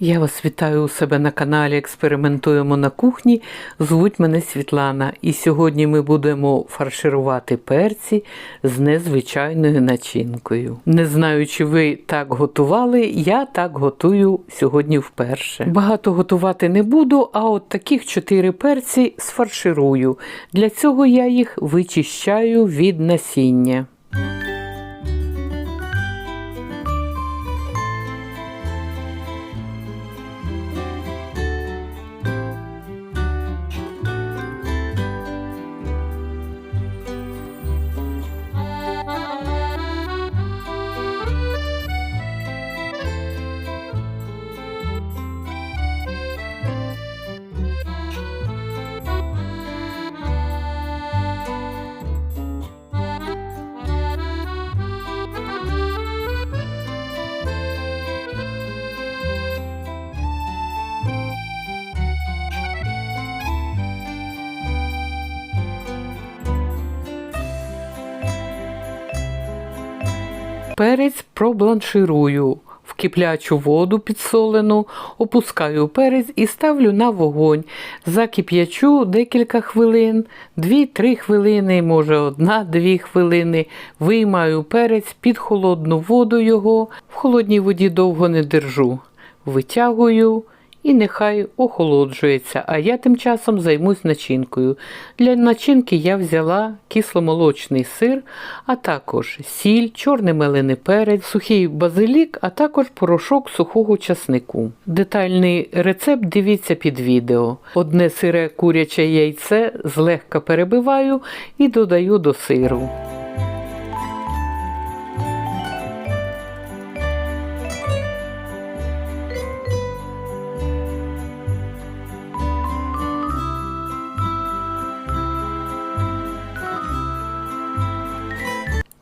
Я вас вітаю у себе на каналі Експериментуємо на кухні. Звуть мене Світлана, і сьогодні ми будемо фарширувати перці з незвичайною начинкою. Не знаю, чи ви так готували, я так готую сьогодні вперше. Багато готувати не буду, а от таких чотири перці сфарширую. Для цього я їх вичищаю від насіння. Перець пробланширую в киплячу воду підсолену, опускаю перець і ставлю на вогонь. Закип'ячу декілька хвилин, 2-3 хвилини, може одна-дві хвилини. Виймаю перець під холодну воду його, в холодній воді довго не держу. Витягую і нехай охолоджується, а я тим часом займусь начинкою. Для начинки я взяла кисломолочний сир, а також сіль, чорний мелений перець, сухий базилік, а також порошок сухого часнику. Детальний рецепт дивіться під відео. Одне сире куряче яйце злегка перебиваю і додаю до сиру.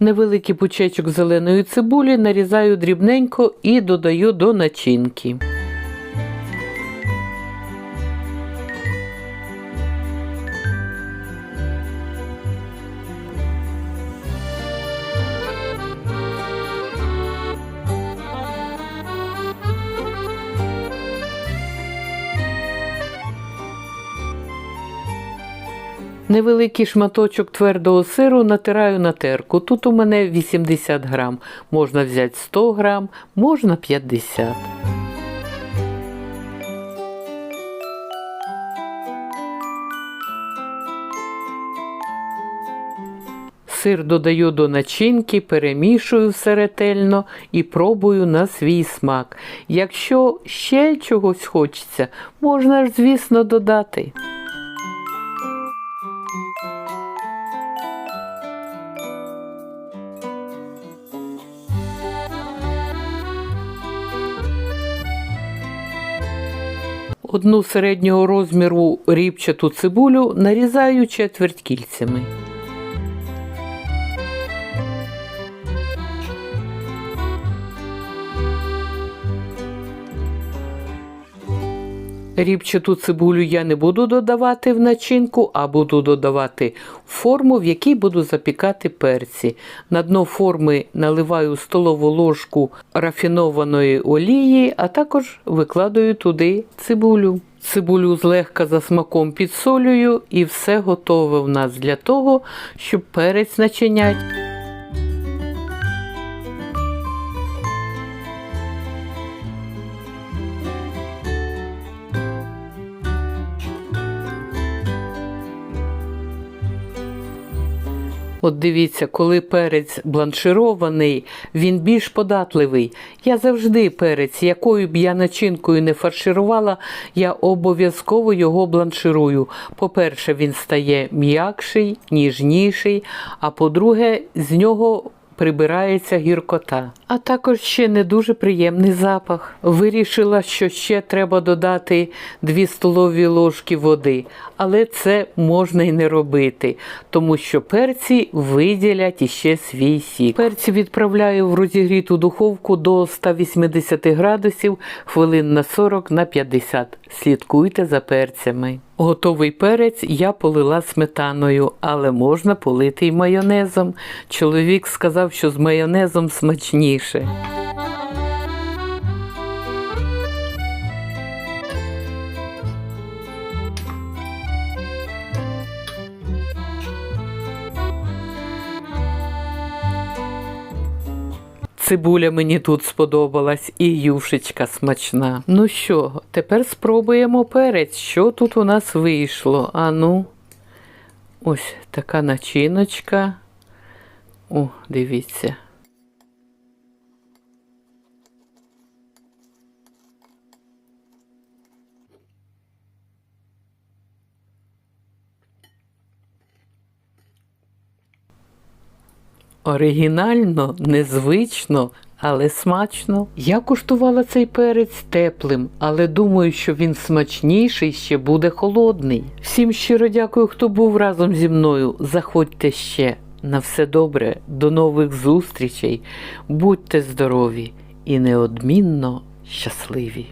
Невеликий пучечок зеленої цибулі нарізаю дрібненько і додаю до начинки. Невеликий шматочок твердого сиру натираю на терку. Тут у мене 80 грам. Можна взяти 100 грам, можна 50. Сир додаю до начинки, перемішую все ретельно і пробую на свій смак. Якщо ще чогось хочеться, можна ж, звісно, додати. Одну середнього розміру рібчату цибулю нарізаю четверть кільцями. Рібчату цибулю я не буду додавати в начинку, а буду додавати форму, в якій буду запікати перці. На дно форми наливаю столову ложку рафінованої олії, а також викладаю туди цибулю. Цибулю злегка за смаком підсолюю і все готове в нас для того, щоб перець начинять. От дивіться, коли перець бланширований, він більш податливий. Я завжди перець, якою б я начинкою не фарширувала, я обов'язково його бланширую. По-перше, він стає м'якший, ніжніший, а по-друге, з нього прибирається гіркота. А також ще не дуже приємний запах. Вирішила, що ще треба додати 2 столові ложки води, але це можна і не робити, тому що перці виділять іще свій сік. Перці відправляю в розігріту духовку до 180 градусів хвилин на 40 на 50. Слідкуйте за перцями. Готовий перець я полила сметаною, але можна полити й майонезом. Чоловік сказав, що з майонезом смачніше. Цибуля мені тут сподобалась і юшечка смачна. Ну що, тепер спробуємо перець. Що тут у нас вийшло? Ану, ось така начиночка. О, дивіться. Оригінально, незвично, але смачно. Я куштувала цей перець теплим, але думаю, що він смачніший ще буде холодний. Всім щиро дякую, хто був разом зі мною. Заходьте ще. На все добре, до нових зустрічей. Будьте здорові і неодмінно щасливі.